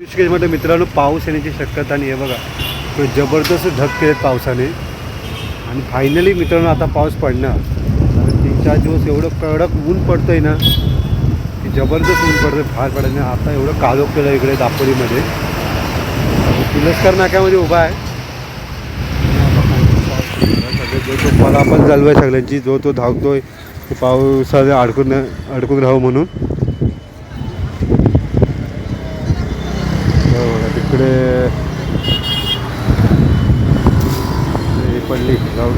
ऋषिकेशमध्ये मित्रांनो पाऊस येण्याची शक्यता नाही आहे बघा. तो जबरदस्त ढग आहेत पावसाने. आणि फायनली मित्रांनो आता पाऊस पडणार. कारण तीन चार दिवस एवढं कडक ऊन पडतंय ना की जबरदस्त ऊन पडतं फार पडायचं आता एवढं काळोख केलं इकडे दापोलीमध्ये. पुलस्कर नाक्यामध्ये उभा आहे. जो तो पलापल चालू आहे सगळ्यांची. जो तो धावतोय पाऊस अडकून अडकून राहू म्हणून. तिकडे हे पडली जाऊ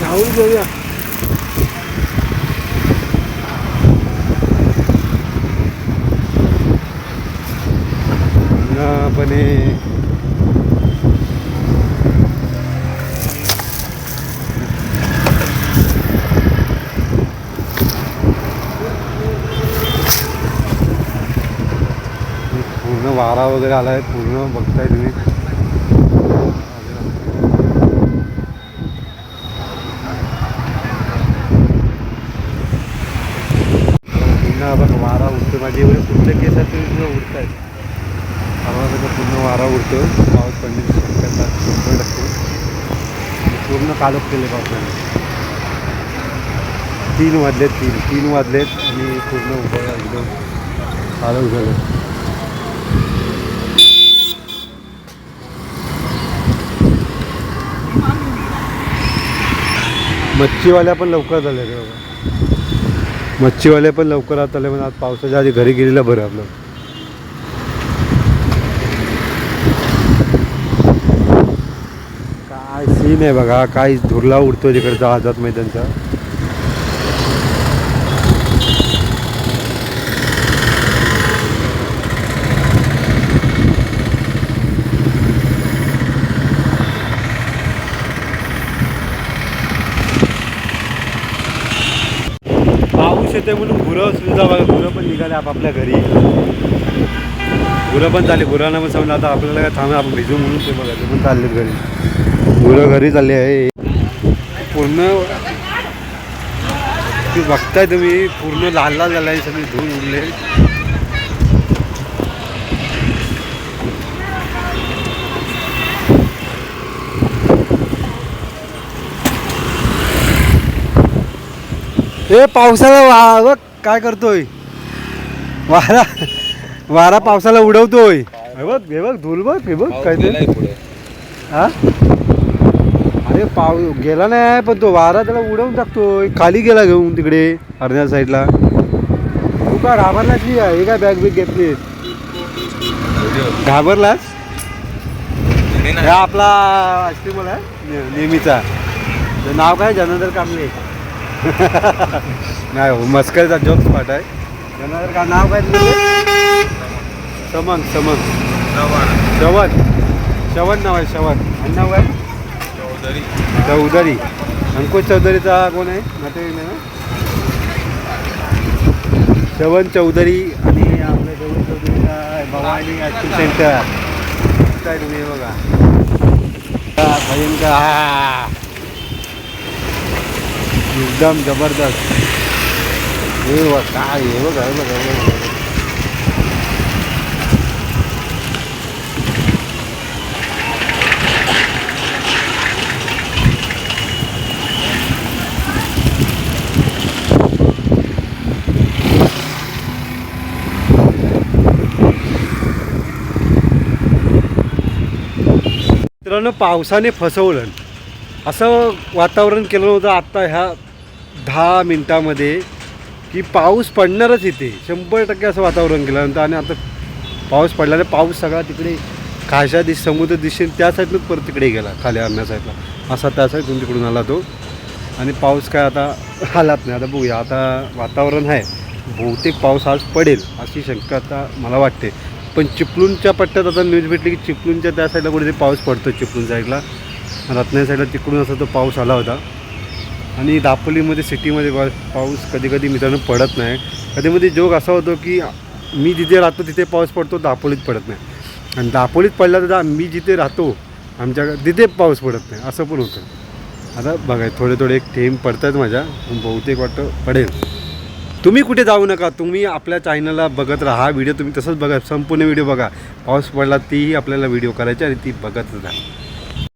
जाऊ जाऊया पण हे पूर्ण वारा वगैरे आला आहे पूर्ण बघताय तुम्ही. पुन्हा वारा उडतो माझे एवढे कुठले केस आहेत तुम्ही सुद्धा उडत आहेत आवाजाचा पूर्ण वारा उडतो पाऊस पडण्याची शक्यता शंभर टक्के. पूर्ण कालोख केले पावसाने तीन वाजलेत तीन तीन वाजलेत आणि पूर्ण उभं एकदम कालोख झालं. मच्छीवाल्या पण लवकर झाल्या रे बाबा. मच्छीवाल्या पण लवकर आत आले म्हणजे आज पावसाच्या आधी घरी गेलेलं बरं आपलं. काय सीन आहे बघा काय धुरला उडतो तिकडचा आझाद मैदानचा पाऊस येते म्हणून गुरं सुद्धा बघा गुरं पण निघाले आपापल्या घरी. गुरं पण चालले गुरांना पण समजा आता आपल्याला काय थांबा आपण भिजू म्हणून ते बघा ते पण चालले घरी. गुरं घरी चालले आहे. पूर्ण ती बघताय तुम्ही पूर्ण लाल लाल झाला आहे सगळे धुवून उडले. हे पावसाला वा बघ काय करतोय? वारा वारा पावसाला उडवतोय. हे बघ हे बघ धूल बघ हे बघ काय ते हा? अरे पाव गेला नाही पण तो वारा त्याला उडवून टाकतोय. खाली गेला घेऊन तिकडे अर्ध्या साईडला. तू का घाबरलास की? हे काय बॅग बिग घेतलीस घाबरलास? हे आपला आईस्क्रीम आहे नेहमीचा. नाव काय? जनार्दन कांबळे. नाही हो मस्करचा जोक स्पॉट आहे. जनार्दन का नाव काय तुझं? समंग समंग श्रवण. श्रवण नाव आहे श्रवण आणि नाव काय? चौधरी. अंकुश चौधरीचा कोण आहे? नातेवाईक नाही ना? श्रवण चौधरी आणि आपल्या श्रवण चौधरीचा भवानी आईस्क्रीम सेंटर काय तुम्ही बघा? भयंकर. हा. एकदम जबरदस्त. हे बघ काय हे बघा हे बघा बघा. मित्रांनो पावसाने फसवलं. असं वातावरण केलं होतं आत्ता ह्या दहा मिनटामध्ये की पाऊस पडणारच इथे. शंभर टक्के असं वातावरण केलं. होतं आणि आता पाऊस पडल्याने पाऊस सगळा तिकडे खाशा दिश समुद्र दिशेने त्या साईडनंच परत तिकडे गेला खाली अन्ना साईडला असा त्या साईडून तिकडून आला तो. आणि पाऊस काय आता आलाच नाही. आता बघूया. आता वातावरण आहे. बहुतेक पाऊस आज पडेल अशी शंका आता मला वाटते. पण चिपळूणच्या पट्ट्यात आता न्यूज भेटली की चिपळूणच्या त्या साईडला कुठेतरी पाऊस पडतो चिपळूण साईडला रत्नागिरी साईडला तिकडून असा तो पाऊस आला होता. आणि दापोलीमध्ये सिटीमध्ये पा पाऊस कधी कधी मित्रांनो पडत नाही. कधीमध्ये जोग जोक असा होतो की मी जिथे राहतो तिथे पाऊस पडतो दापोलीत पडत नाही. आणि दापोलीत पडला तर मी जिथे राहतो आमच्या तिथे पाऊस पडत नाही. असं पण होतं. आता बघा थोडे थोडे एक थेंब पडत आहेत माझ्या पण बहुतेक वाटतं पडेल. तुम्ही कुठे जाऊ नका. तुम्ही आपल्या चॅनलला बघत राहा. हा व्हिडिओ तुम्ही तसंच बघा. संपूर्ण व्हिडिओ बघा. पाऊस पडला तीही आपल्याला व्हिडिओ करायची आणि ती बघतच राहा.